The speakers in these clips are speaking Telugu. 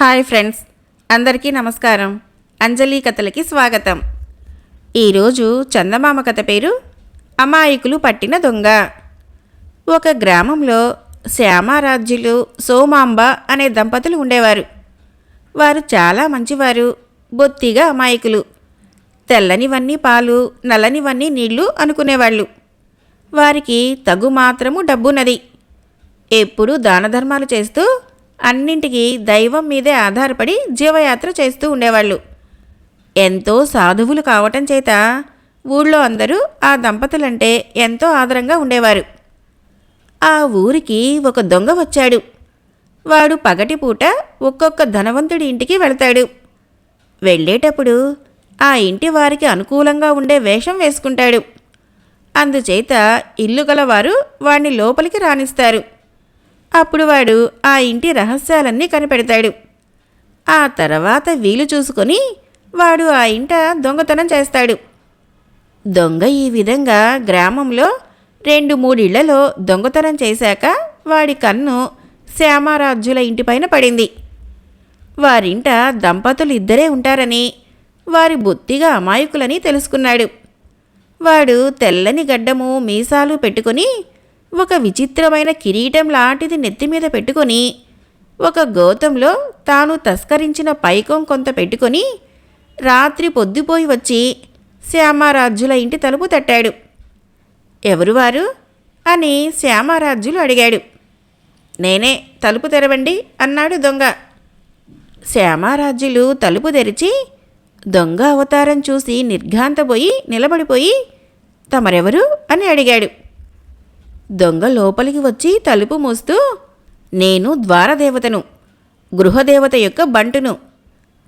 హాయ్ ఫ్రెండ్స్ అందరికీ నమస్కారం. అంజలి కథలకి స్వాగతం. ఈరోజు చందమామ కథ పేరు అమాయకులు పట్టిన దొంగ. ఒక గ్రామంలో శ్యామారాజ్యులు సోమాంబ అనే దంపతులు ఉండేవారు. వారు చాలా మంచివారు బొత్తిగా అమాయకులు. తెల్లనివన్నీ పాలు నల్లనివన్నీ నీళ్ళు అనుకునేవాళ్ళు. వారికి తగు మాత్రము డబ్బున్నది. ఎప్పుడూ దానధర్మాలు చేస్తూ అన్నింటికీ దైవం మీదే ఆధారపడి జీవయాత్ర చేస్తూ ఉండేవాళ్ళు. ఎంతో సాధువులు కావటం చేత ఊళ్ళో అందరూ ఆ దంపతులంటే ఎంతో ఆదరంగా ఉండేవారు. ఆ ఊరికి ఒక దొంగ వచ్చాడు. వాడు పగటిపూట ఒక్కొక్క ధనవంతుడి ఇంటికి వెళతాడు. వెళ్ళేటప్పుడు ఆ ఇంటి వారికి అనుకూలంగా ఉండే వేషం వేసుకుంటాడు. అందుచేత ఇల్లు గలవారు వాణ్ణి లోపలికి రాణిస్తారు అప్పుడు వాడు ఆ ఇంటి రహస్యాలన్నీ కనిపెడతాడు. ఆ తర్వాత వీలు చూసుకొని వాడు ఆ ఇంట దొంగతనం చేస్తాడు. దొంగ ఈ విధంగా గ్రామంలో రెండు మూడిళ్ళలో దొంగతనం చేశాక వాడి కన్ను శ్యామారాజ్యుల ఇంటిపైన పడింది. వారింట దంపతులు ఇద్దరే ఉంటారని వారి బొత్తిగా అమాయకులని తెలుసుకున్నాడు. వాడు తెల్లని గడ్డము మీసాలు పెట్టుకొని ఒక విచిత్రమైన కిరీటం లాంటిది నెత్తిమీద పెట్టుకొని ఒక గోతంలో తాను తస్కరించిన పైకం కొంత పెట్టుకొని రాత్రి పొద్దుపోయి వచ్చి శ్యామారాజ్యుల ఇంటి తలుపు తట్టాడు. ఎవరు వారు? అని శ్యామారాజ్యులు అడిగాడు. నేనే తలుపు తెరవండి అన్నాడు దొంగ. శ్యామారాజ్యులు తలుపు తెరిచి దొంగ అవతారం చూసి నిర్ఘాంతపోయి నిలబడిపోయి తమరెవరు? అని అడిగాడు. దొంగ లోపలికి వచ్చి తలుపు మూస్తూ నేను ద్వారదేవతను గృహదేవత యొక్క బంటును.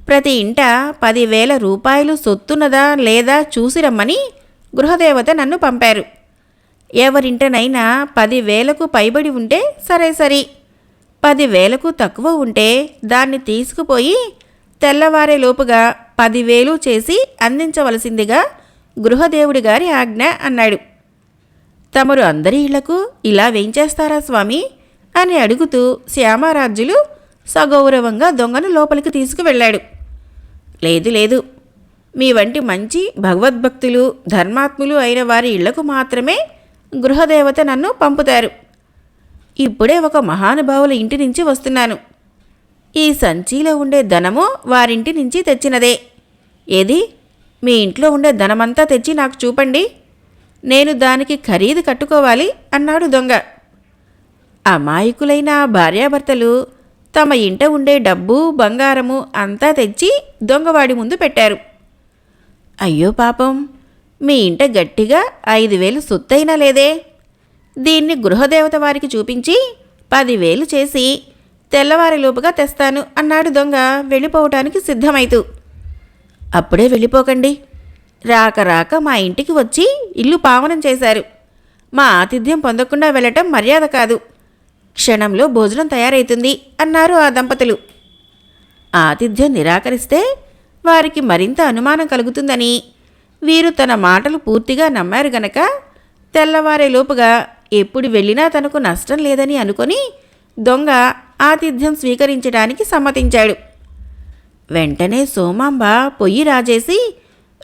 ప్రతి ఇంట పదివేల రూపాయలు సొత్తున్నదా లేదా చూసి రమ్మని గృహదేవత నన్ను పంపారు. ఎవరింటనైనా పదివేలకు పైబడి ఉంటే సరే సరి. పదివేలకు తక్కువ ఉంటే దాన్ని తీసుకుపోయి తెల్లవారేలోపుగా పదివేలు చేసి అందించవలసిందిగా గృహదేవుడి గారి ఆజ్ఞ అన్నాడు. తమరు అందరి ఇళ్ళకు ఇలా వేయించేస్తారా స్వామి? అని అడుగుతూ శ్యామారాజులు సగౌరవంగా దొంగను లోపలికి తీసుకువెళ్ళాడు. లేదు లేదు. మీ వంటి మంచి భగవద్భక్తులు ధర్మాత్ములు అయిన వారి ఇళ్ళకు మాత్రమే గృహదేవత నన్ను పంపుతారు. ఇప్పుడే ఒక మహానుభావుల ఇంటి నుంచి వస్తున్నాను. ఈ సంచిలో ఉండే ధనము వారింటి నుంచి తెచ్చినదే. ఏది? మీ ఇంట్లో ఉండే ధనమంతా తెచ్చి నాకు చూపండి. నేను దానికి ఖరీదు కట్టుకోవాలి అన్నాడు దొంగ. అమాయకులైన భార్యాభర్తలు తమ ఇంట ఉండే డబ్బు బంగారము అంతా తెచ్చి దొంగవాడి ముందు పెట్టారు. అయ్యో పాపం మీ ఇంట గట్టిగా ఐదు వేలు సొత్తైనా లేదే? దీన్ని గృహదేవత వారికి చూపించి పదివేలు చేసి తెల్లవారిలోపుగా తెస్తాను అన్నాడు దొంగ. వెళ్ళిపోవటానికి సిద్ధమైతూ. అప్పుడే వెళ్ళిపోకండి. రాక రాక మా ఇంటికి వచ్చి ఇల్లు పావనం చేశారు. మా ఆతిథ్యం పొందకుండా వెళ్ళటం మర్యాద కాదు. క్షణంలో భోజనం తయారైతుంది అన్నారు ఆ దంపతులు. ఆతిథ్యం నిరాకరిస్తే వారికి మరింత అనుమానం కలుగుతుందని. వీరు తన మాటలు పూర్తిగా నమ్మారు గనక తెల్లవారేలోపుగా ఎప్పుడు వెళ్ళినా తనకు నష్టం లేదని అనుకొని దొంగ ఆతిథ్యం స్వీకరించడానికి సమ్మతించాడు. వెంటనే సోమాంబ పొయ్యి రాజేసి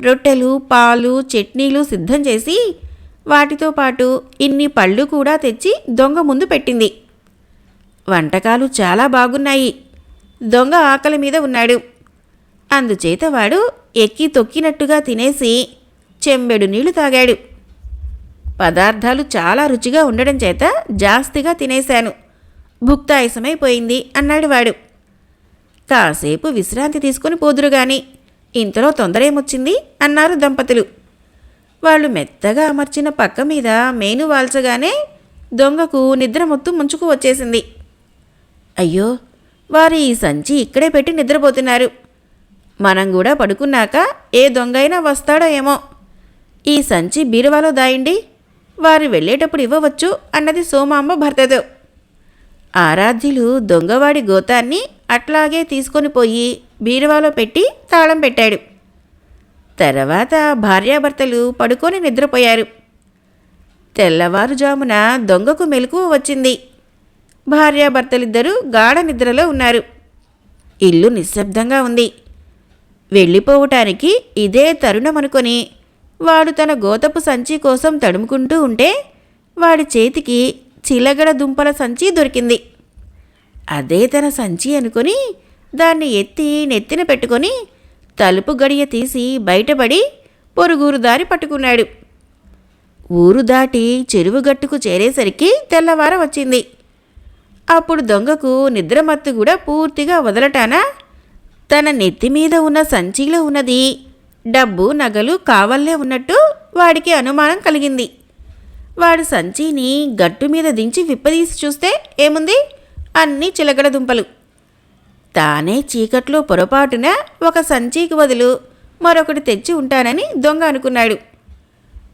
రొట్టెలు పాలు చట్నీలు సిద్ధం చేసి వాటితో పాటు ఇన్ని పళ్ళు కూడా తెచ్చి దొంగ ముందు పెట్టింది. వంటకాలు చాలా బాగున్నాయి. దొంగ ఆకలి మీద ఉన్నాడు. అందుచేత వాడు ఎక్కి తొక్కినట్టుగా తినేసి చెంబెడు నీళ్ళు తాగాడు. పదార్థాలు చాలా రుచిగా ఉండడం చేత జాస్తిగా తినేశాను. భుక్తాయసమైపోయింది అన్నాడు వాడు. కాసేపు విశ్రాంతి తీసుకుని పోదురుగాని ఇంతలో తొందర ఏమొచ్చింది? అన్నారు దంపతులు. వాళ్ళు మెత్తగా అమర్చిన పక్క మీద మేను వాల్చగానే దొంగకు నిద్ర మొత్తం ముంచుకు వచ్చేసింది. అయ్యో వారు ఈ సంచి ఇక్కడే పెట్టి నిద్రపోతున్నారు. మనం కూడా పడుకున్నాక ఏ దొంగైనా వస్తాడో ఏమో. ఈ సంచి బీరువాలో దాయండి వారు వెళ్ళేటప్పుడు ఇవ్వవచ్చు అన్నది సోమాంబ భర్తతో. ఆరాధ్యులు దొంగవాడి గోతాన్ని అట్లాగే తీసుకొని పోయి బీరువాలో పెట్టి తాళం పెట్టాడు. తర్వాత భార్యాభర్తలు పడుకొని నిద్రపోయారు. తెల్లవారుజామున దొంగకు మెలకువ వచ్చింది. భార్యాభర్తలిద్దరూ గాఢ నిద్రలో ఉన్నారు. ఇల్లు నిశ్శబ్దంగా ఉంది. వెళ్ళిపోవటానికి ఇదే తరుణం అనుకొని వాడు తన గోతపు సంచి కోసం తడుముకుంటూ ఉంటే వాడి చేతికి చిలగడ దుంపల సంచి దొరికింది. అదే తన సంచి అనుకొని దాన్ని ఎత్తి నెత్తిన పెట్టుకొని తలుపు గడియ తీసి బయటపడి పొరుగురు దారి పట్టుకున్నాడు. ఊరు దాటి చెరువు గట్టుకు చేరేసరికి తెల్లవార వచ్చింది. అప్పుడు దొంగకు నిద్రమత్తు కూడా పూర్తిగా వదలటానా తన నెత్తి మీద ఉన్న సంచిలో ఉన్నది డబ్బు నగలు కావల్లే ఉన్నట్టు వాడికి అనుమానం కలిగింది. వాడు సంచిని గట్టు మీద దించి విప్పదీసి చూస్తే ఏముంది? అన్నీ చిలకడ దుంపలు. తానే చీకట్లో పొరపాటున ఒక సంచికి బదులు మరొకటి తెచ్చి ఉంటానని దొంగ అనుకున్నాడు.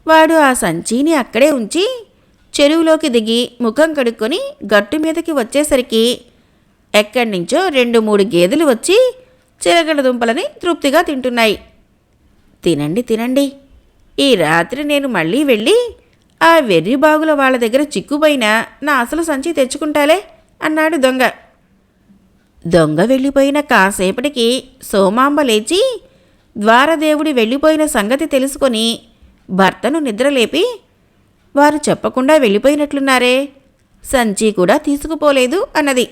వాడు ఆ సంచిని అక్కడే ఉంచి చెరువులోకి దిగి ముఖం కడుక్కొని గట్టు మీదకి వచ్చేసరికి ఎక్కడి నుంచో రెండు మూడు గేదెలు వచ్చి చిలకడ దుంపలని తృప్తిగా తింటున్నాయి. తినండి తినండి. ఈ రాత్రి నేను మళ్ళీ వెళ్ళి ఆ వెర్రి బాగుల వాళ్ళ దగ్గర చిక్కుపోయిన నా అసలు సంచి తెచ్చుకుంటాలే? అన్నాడు దొంగ. దొంగ వెళ్ళిపోయిన కాసేపటికి సోమాంబ లేచి ద్వారదేవుడి వెళ్ళిపోయిన సంగతి తెలుసుకొని భర్తను నిద్రలేపి వారు చెప్పకుండా వెళ్ళిపోయినట్లున్నారే సంచి కూడా తీసుకుపోలేదు అన్నది.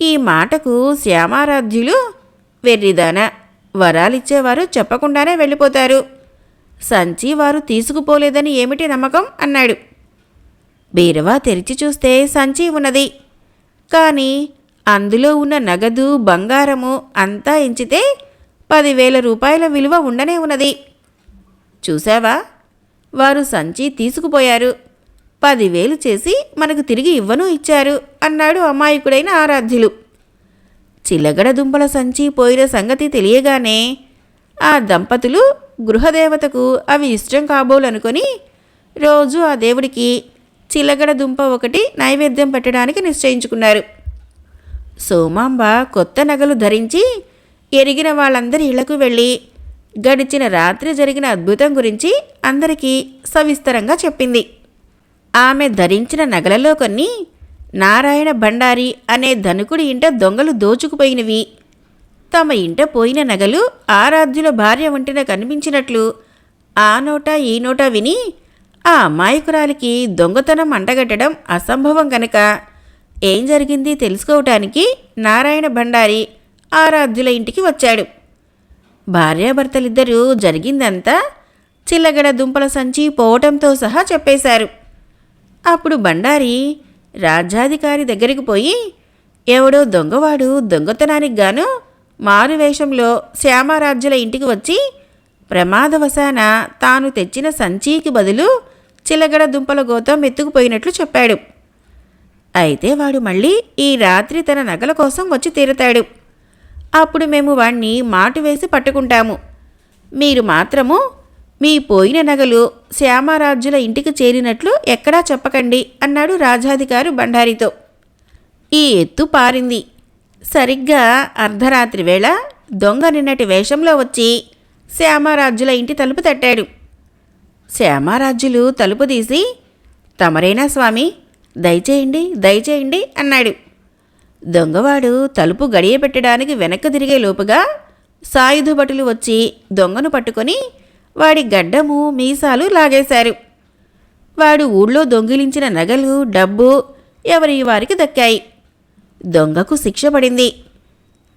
ఈ మాటకు శ్యామారాధ్యులు వెర్రిదాన వరాలిచ్చేవారు చెప్పకుండానే వెళ్ళిపోతారు. సంచి వారు తీసుకుపోలేదని ఏమిటి నమ్మకం? అన్నాడు. బీరవా తెరిచి చూస్తే సంచి ఉన్నది. కానీ అందులో ఉన్న నగదు బంగారము అంతా ఎంచితే పదివేల రూపాయల విలువ ఉండనే ఉన్నది. చూసావా వారు సంచి తీసుకుపోయారు. పదివేలు చేసి మనకు తిరిగి ఇవ్వను ఇచ్చారు అన్నాడు అమాయకుడైన ఆరాధ్యులు. చిలగడ దుంపల సంచి పోయిన సంగతి తెలియగానే ఆ దంపతులు గృహదేవతకు అవి ఇష్టం కాబోలనుకొని రోజు ఆ దేవుడికి చిలగడ దుంప ఒకటి నైవేద్యం పెట్టడానికి నిశ్చయించుకున్నారు. సోమాంబ కొత్త నగలు ధరించి ఎరిగిన వాళ్ళందరి ఇళ్ళకు వెళ్ళి గడిచిన రాత్రి జరిగిన అద్భుతం గురించి అందరికీ సవిస్తరంగా చెప్పింది. ఆమె ధరించిన నగలలో కొన్ని నారాయణ భండారి అనే ధనుకుడి ఇంట దొంగలు దోచుకుపోయినవి. తమ ఇంట పోయిన నగలు ఆరాధ్యుల భార్య వంటిన కనిపించినట్లు ఆ నోట ఈ నోట విని ఆ అమాయకురాలికి దొంగతనం అంటగట్టడం అసంభవం కనుక ఏం జరిగింది తెలుసుకోవటానికి నారాయణ భండారి ఆరాధ్యుల ఇంటికి వచ్చాడు. భార్యాభర్తలిద్దరూ జరిగిందంతా చిల్లగడ దుంపల సంచి పోవటంతో సహా చెప్పేశారు. అప్పుడు బండారి రాజ్యాధికారి దగ్గరికి పోయి ఎవడో దొంగవాడు దొంగతనానికి గాను మారువేషంలో శ్యామారాజ్యుల ఇంటికి వచ్చి ప్రమాదవశాన తాను తెచ్చిన సంచీకి బదులు చిలగడ దుంపల గోతం ఎత్తుకుపోయినట్లు చెప్పాడు. అయితే వాడు మళ్ళీ ఈ రాత్రి తన నగల కోసం వచ్చి తీరతాడు. అప్పుడు మేము వాణ్ణి మాటు వేసి పట్టుకుంటాము. మీరు మాత్రము మీ పోయిన నగలు శ్యామరాజుల ఇంటికి చేరినట్లు ఎక్కడా చెప్పకండి అన్నాడు రాజాధికారు బండారితో. ఈ ఎత్తు పారింది. సరిగ్గా అర్ధరాత్రి వేళ దొంగ నిన్నటి వేషంలో వచ్చి శ్యామరాజుల ఇంటి తలుపు తట్టాడు. శ్యామారాజ్యులు తలుపు తీసి తమరేనా స్వామి? దయచేయండి దయచేయండి అన్నాడు. దొంగవాడు తలుపు గడియ పెట్టడానికి వెనక్కి తిరిగే లోపుగా సాయుధ భటులు వచ్చి దొంగను పట్టుకొని వాడి గడ్డము మీసాలు లాగేశారు. వాడు ఊళ్ళో దొంగిలించిన నగలు డబ్బు ఎవరి వారికి దక్కాయి. దొంగకు శిక్ష పడింది.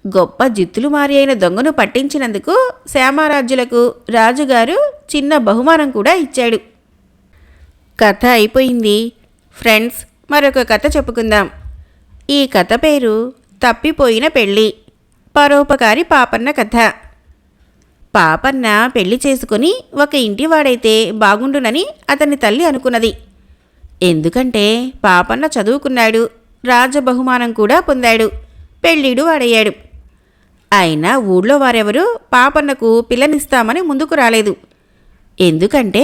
గొప్ప జిత్తులు మారి అయిన దొంగను పట్టించినందుకు శ్యామరాజ్యులకు రాజుగారు చిన్న బహుమానం కూడా ఇచ్చాడు. కథ అయిపోయింది. ఫ్రెండ్స్ మరొక కథ చెప్పుకుందాం. ఈ కథ పేరు తప్పిపోయిన పెళ్ళి పరోపకారి పాపన్న కథ. పాపన్న పెళ్ళి చేసుకుని ఒక ఇంటివాడైతే బాగుండునని అతని తల్లి అనుకున్నది. ఎందుకంటే పాపన్న చదువుకున్నాడు రాజబహుమానం కూడా పొందాడు పెళ్ళిడు వాడయ్యాడు. అయినా ఊళ్ళో వారెవరూ పాపన్నకు పిల్లనిస్తామని ముందుకు రాలేదు. ఎందుకంటే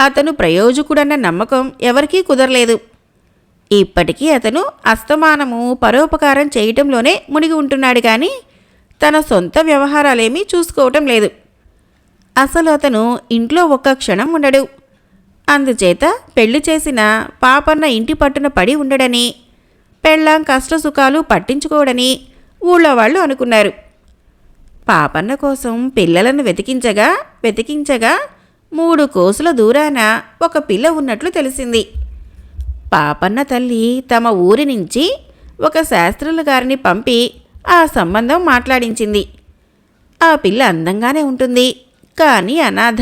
అతను ప్రయోజకుడన్న నమ్మకం ఎవరికీ కుదరలేదు. ఇప్పటికీ అతను అస్తమానము పరోపకారం చేయటంలోనే మునిగి ఉంటున్నాడు కానీ తన సొంత వ్యవహారాలేమీ చూసుకోవటం లేదు. అసలు అతను ఇంట్లో ఒక్క క్షణం ఉండడు. అందుచేత పెళ్ళి చేసిన పాపన్న ఇంటి పట్టున పడి ఉండడని పెళ్ళాం కష్టసుఖాలు పట్టించుకోడని ఊళ్ళో వాళ్ళు అనుకున్నారు. పాపన్న కోసం పిల్లలను వెతికించగా వెతికించగా మూడు కోసుల దూరాన ఒక పిల్ల ఉన్నట్లు తెలిసింది. పాపన్న తల్లి తమ ఊరి నుంచి ఒక శాస్త్రుల గారిని పంపి ఆ సంబంధం మాట్లాడించింది. ఆ పిల్ల అందంగానే ఉంటుంది కానీ అనాథ.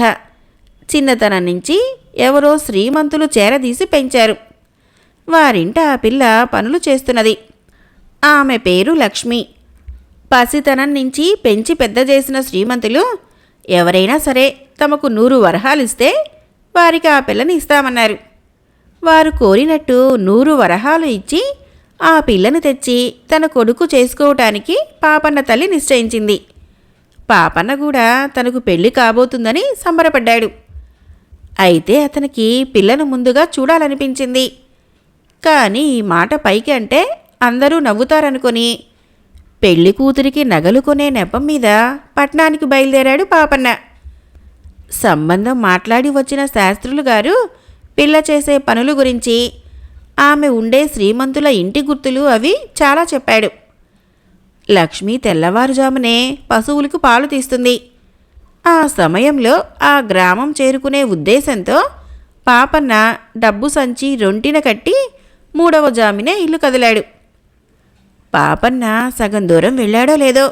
చిన్నతనం నుంచి ఎవరో శ్రీమంతులు చేరదీసి పెంచారు. వారింట ఆ పిల్ల పనులు చేస్తున్నది. ఆమె పేరు లక్ష్మి. పసితనం నుంచి పెంచి పెద్ద చేసిన శ్రీమంతులు ఎవరైనా సరే తమకు నూరు వరహాలిస్తే వారికి ఆ పిల్లని ఇస్తామన్నారు. వారు కోరినట్టు నూరు వరహాలు ఇచ్చి ఆ పిల్లని తెచ్చి తన కొడుకు చేసుకోవటానికి పాపన్న తల్లి నిశ్చయించింది. పాపన్న కూడా తనకు పెళ్ళి కాబోతుందని సంబరపడ్డాడు. అయితే అతనికి పిల్లను ముందుగా చూడాలనిపించింది. కానీ ఈ మాట పైకి అంటే అందరూ నవ్వుతారనుకొని పెళ్ళి కూతురికి నగలు కొనే నెపం మీద పట్నానికి బయలుదేరాడు పాపన్న. సంబంధం మాట్లాడి వచ్చిన శాస్త్రులు గారు పిల్ల చేసే పనుల గురించి ఆమె ఉండే శ్రీమంతుల ఇంటి గుర్తులు అవి చాలా చెప్పాడు. లక్ష్మి తెల్లవారుజామునే పశువులకు పాలు తీస్తుంది. ఆ సమయంలో ఆ గ్రామం చేరుకునే ఉద్దేశంతో పాపన్న డబ్బు సంచి రొంటిన కట్టి మూడవ జామినే ఇల్లు కదిలాడు. పాపన్న సగం దూరం వెళ్ళాడో లేదో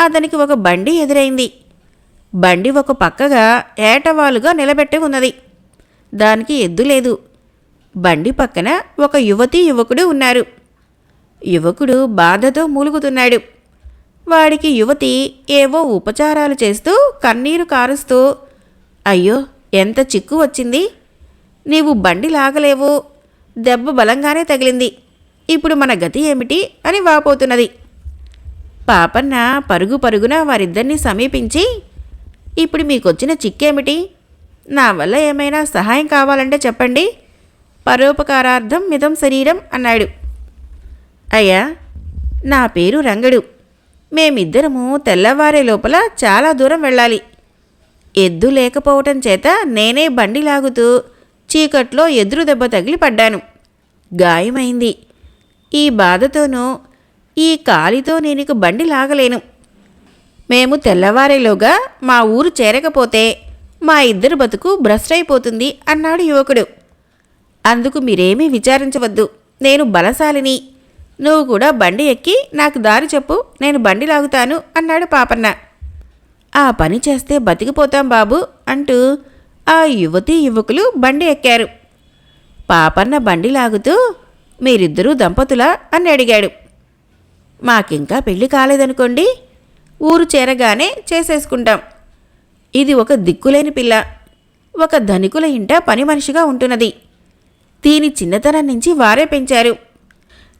అతనికి ఒక బండి ఎదురైంది. బండి ఒక పక్కగా ఏటవాలుగా నిలబెట్టి ఉన్నది. దానికి ఎద్దు లేదు. బండి పక్కన ఒక యువతి యువకుడు ఉన్నారు. యువకుడు బాధతో మూలుగుతున్నాడు. వాడికి యువతి ఏవో ఉపచారాలు చేస్తూ కన్నీరు కారుస్తూ అయ్యో ఎంత చిక్కు వచ్చింది. నీవు బండి లాగలేవు. దెబ్బ బలంగానే తగిలింది. ఇప్పుడు మన గతి ఏమిటి అని వాపోతున్నది. పాపన్న పరుగు పరుగున వారిద్దరిని సమీపించి ఇప్పుడు మీకొచ్చిన చిక్కేమిటి? నా వల్ల ఏమైనా సహాయం కావాలంటే చెప్పండి. పరోపకారార్థం మిదం శరీరం అన్నాడు. అయ్యా నా పేరు రంగడు. మేమిద్దరము తెల్లవారే లోపల చాలా దూరం వెళ్ళాలి. ఎద్దు లేకపోవటం చేత నేనే బండి లాగుతూ చీకట్లో ఎదురు దెబ్బ తగిలి పడ్డాను. గాయమైంది. ఈ బాధతోనూ ఈ కాలితో నేనిక బండి లాగలేను. మేము తెల్లవారేలోగా మా ఊరు చేరకపోతే మా ఇద్దరు బతుకు భ్రష్టైపోతుంది అన్నాడు యువకుడు. అందుకు మీరేమీ విచారించవద్దు. నేను బలశాలిని. నువ్వు కూడా బండి ఎక్కి నాకు దారి చెప్పు. నేను బండి లాగుతాను అన్నాడు పాపన్న. ఆ పని చేస్తే బతికిపోతాం బాబు అంటూ ఆ యువతీ యువకులు బండి ఎక్కారు. పాపన్న బండి లాగుతూ మీరిద్దరూ దంపతులా? అని అడిగాడు. మాకింకా పెళ్ళి కాలేదనుకోండి ఊరు చేరగానే చేసేసుకుంటాం. ఇది ఒక దిక్కులేని పిల్ల. ఒక ధనికుల ఇంట పని మనిషిగా ఉంటున్నది. దీని చిన్నతనం నుంచి వారే పెంచారు.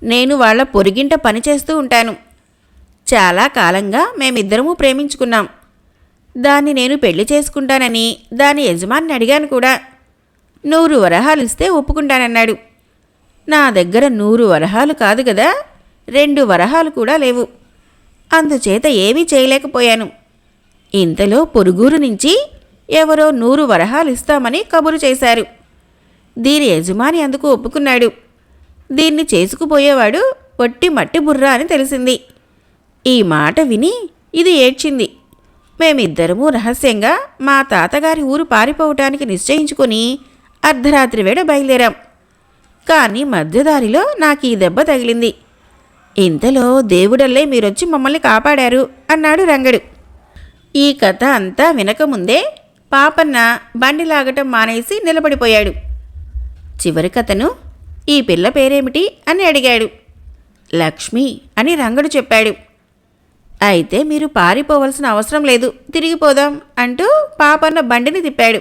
నేను వాళ్ళ పొరిగింట పనిచేస్తూ ఉంటాను. చాలా కాలంగా మేమిద్దరము ప్రేమించుకున్నాం. దాన్ని నేను పెళ్ళి చేసుకుంటానని దాని యజమాని అడిగాను కూడా. నూరు వరహాలు ఇస్తే ఒప్పుకుంటానన్నాడు. నా దగ్గర నూరు వరహాలు కాదు కదా రెండు వరహాలు కూడా లేవు. అందుచేత ఏమీ చేయలేకపోయాను. ఇంతలో పొరుగురు నుంచి ఎవరో నూరు వరహాలు ఇస్తామని కబురు చేశారు. దీని యజమాని అందుకు ఒప్పుకున్నాడు. దీన్ని చేసుకుపోయేవాడు పొట్టి మట్టి బుర్ర అని తెలిసింది. ఈ మాట విని ఇది ఏడ్చింది. మేమిద్దరము రహస్యంగా మా తాతగారి ఊరు పారిపోవటానికి నిశ్చయించుకొని అర్ధరాత్రి వేళ బయలుదేరాం. కానీ మధ్యదారిలో నాకు ఈ దెబ్బ తగిలింది. ఇంతలో దేవుడల్లే మీరొచ్చి మమ్మల్ని కాపాడారు అన్నాడు రంగడు. ఈ కథ అంతా వినకముందే పాపన్న బండి లాగటం మానేసి నిలబడిపోయాడు. చివరి కథను ఈ పిల్ల పేరేమిటి అని అడిగాడు. లక్ష్మి అని రంగడు చెప్పాడు. అయితే మీరు పారిపోవలసిన అవసరం లేదు తిరిగిపోదాం అంటూ పాపన్న బండిని తిప్పాడు.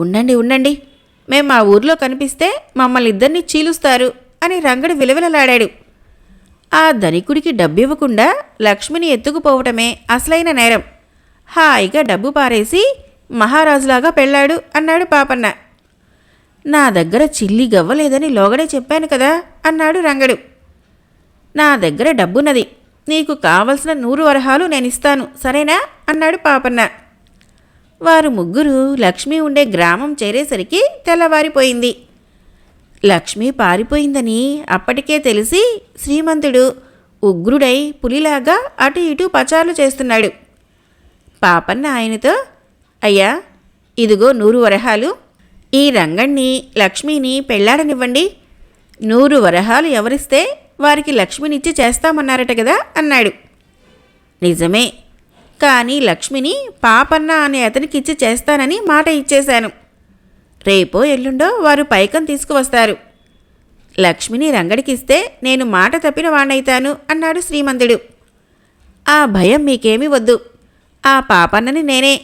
ఉండండి ఉండండి మేము మా ఊర్లో కనిపిస్తే మమ్మల్ని ఇద్దరిని చీలుస్తారు అని రంగడు విలవిలలాడాడు. ఆ ధనికుడికి డబ్బివ్వకుండా లక్ష్మిని ఎత్తుకుపోవటమే అసలైన నేరం. హాయిగా డబ్బు పారేసి మహారాజులాగా పెళ్ళాడు అన్నాడు పాపన్న. నా దగ్గర చిల్లి గవ్వలేదని లోగడే చెప్పాను కదా అన్నాడు రంగడు. నా దగ్గర డబ్బున్నది. నీకు కావలసిన నూరు వరహాలు నేనిస్తాను సరేనా? అన్నాడు పాపన్న. వారు ముగ్గురు లక్ష్మి ఉండే గ్రామం చేరేసరికి తెల్లవారిపోయింది. లక్ష్మి పారిపోయిందని అప్పటికే తెలిసి శ్రీమంతుడు ఉగ్రుడై పులిలాగా అటు ఇటు పచారులు చేస్తున్నాడు. పాపన్న ఆయనతో అయ్యా ఇదిగో నూరు వరహాలు. ఈ రంగణ్ణి లక్ష్మిని పెళ్ళాడనివ్వండి. నూరు వరహాలు ఎవరిస్తే వారికి లక్ష్మినిచ్చి చేస్తామన్నారట కదా అన్నాడు. నిజమే. కానీ లక్ష్మిని పాపన్న అనే అతనికిచ్చి చేస్తానని మాట ఇచ్చేశాను. రేపో ఎల్లుండో వారు పైకం తీసుకువస్తారు. లక్ష్మిని రంగడికిస్తే నేను మాట తప్పిన వాణ్ణైతాను అన్నాడు శ్రీమంతుడు. ఆ భయం మీకేమీ వద్దు. ఆ పాపన్నని నేనే.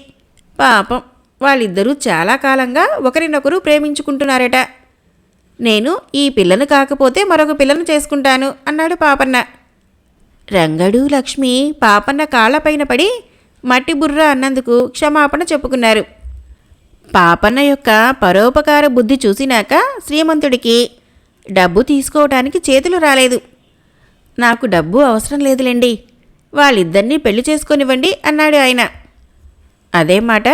పాపం వాళ్ళిద్దరూ చాలా కాలంగా ఒకరినొకరు ప్రేమించుకుంటున్నారట. నేను ఈ పిల్లను కాకపోతే మరొక పిల్లను చేసుకుంటాను అన్నాడు పాపన్న. రంగడు లక్ష్మి పాపన్న కాళ్ళపైన పడి మట్టి బుర్ర అన్నందుకు క్షమాపణ చెప్పుకున్నారు. పాపన్న యొక్క పరోపకార బుద్ధి చూసినాక శ్రీమంతుడికి డబ్బు తీసుకోవటానికి చేతులు రాలేదు. నాకు డబ్బు అవసరం లేదులేండి వాళ్ళిద్దరినీ పెళ్ళి చేసుకొనివ్వండి అన్నాడు ఆయన. అదే మాట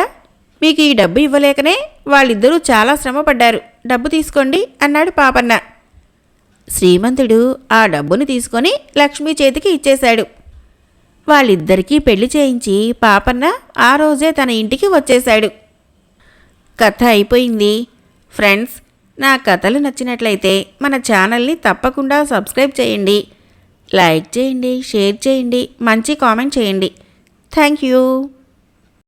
మీకు ఈ డబ్బు ఇవ్వలేకనే వాళ్ళిద్దరూ చాలా శ్రమపడ్డారు డబ్బు తీసుకోండి అన్నాడు పాపన్న. శ్రీమంతుడు ఆ డబ్బును తీసుకొని లక్ష్మీ చేతికి ఇచ్చేశాడు. వాళ్ళిద్దరికీ పెళ్ళి చేయించి పాపన్న ఆ రోజే తన ఇంటికి వచ్చేశాడు. కథ అయిపోయింది. ఫ్రెండ్స్ నా కథలు నచ్చినట్లయితే మన ఛానల్ని తప్పకుండా సబ్స్క్రైబ్ చేయండి. లైక్ చేయండి షేర్ చేయండి మంచి కామెంట్ చేయండి. Thank you.